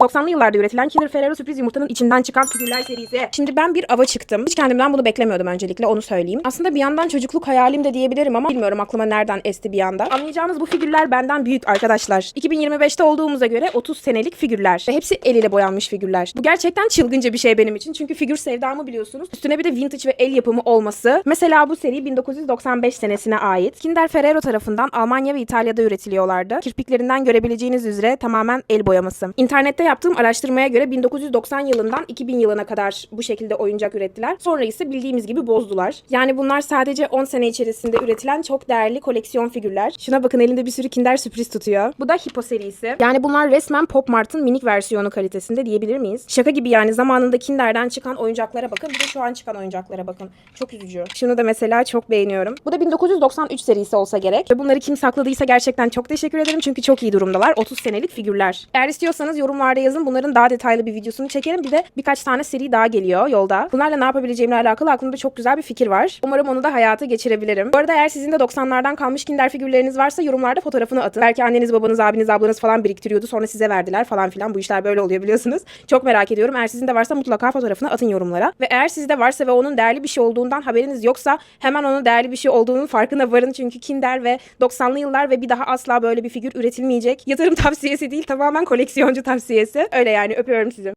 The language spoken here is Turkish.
90'lı yıllarda üretilen Kinder Ferrero sürpriz yumurtanın içinden çıkan figürler serisi. Şimdi ben bir ava çıktım. Hiç kendimden bunu beklemiyordum öncelikle onu söyleyeyim. Aslında bir yandan çocukluk hayalim de diyebilirim ama bilmiyorum aklıma nereden esti bir anda. Anlayacağınız bu figürler benden büyük arkadaşlar. 2025'te olduğumuza göre 30 senelik figürler. Ve hepsi el ile boyanmış figürler. Bu gerçekten çılgınca bir şey benim için. Çünkü figür sevdamı biliyorsunuz. Üstüne bir de vintage ve el yapımı olması. Mesela bu seri 1995 senesine ait. Kinder Ferrero tarafından Almanya ve İtalya'da üretiliyorlardı. Kirpiklerinden görebileceğiniz üzere tamamen el boyaması. İnternette yaptığım araştırmaya göre 1990 yılından 2000 yılına kadar bu şekilde oyuncak ürettiler. Sonra ise bildiğimiz gibi bozdular. Yani bunlar sadece 10 sene içerisinde üretilen çok değerli koleksiyon figürler. Şuna bakın elinde bir sürü Kinder sürpriz tutuyor. Bu da Hippo serisi. Yani bunlar resmen Pop Mart'ın minik versiyonu kalitesinde diyebilir miyiz? Şaka gibi yani zamanında Kinder'den çıkan oyuncaklara bakın. Bir de şu an çıkan oyuncaklara bakın. Çok üzücü. Şunu da mesela çok beğeniyorum. Bu da 1993 serisi olsa gerek. Ve bunları kim sakladıysa gerçekten çok teşekkür ederim. Çünkü çok iyi durumdalar. 30 senelik figürler. Eğer istiyorsanız yorumlarda yazın. Bunların daha detaylı bir videosunu çekerim. Bir de birkaç tane seri daha geliyor yolda. Bunlarla ne yapabileceğimle alakalı aklımda çok güzel bir fikir var. Umarım onu da hayata geçirebilirim. Bu arada eğer sizin de 90'lardan kalmış Kinder figürleriniz varsa yorumlarda fotoğrafını atın. Belki anneniz, babanız, abiniz, ablanız falan biriktiriyordu. Sonra size verdiler falan filan. Bu işler böyle oluyor biliyorsunuz. Çok merak ediyorum. Eğer sizin de varsa mutlaka fotoğrafını atın yorumlara. Ve eğer sizde varsa ve onun değerli bir şey olduğundan haberiniz yoksa hemen onun değerli bir şey olduğunun farkına varın. Çünkü Kinder ve 90'lı yıllar ve bir daha asla böyle bir figür üretilmeyecek. Yatırım tavsiyesi değil tamamen koleksiyoncu tavsiyesi. Öyle yani öpüyorum sizi.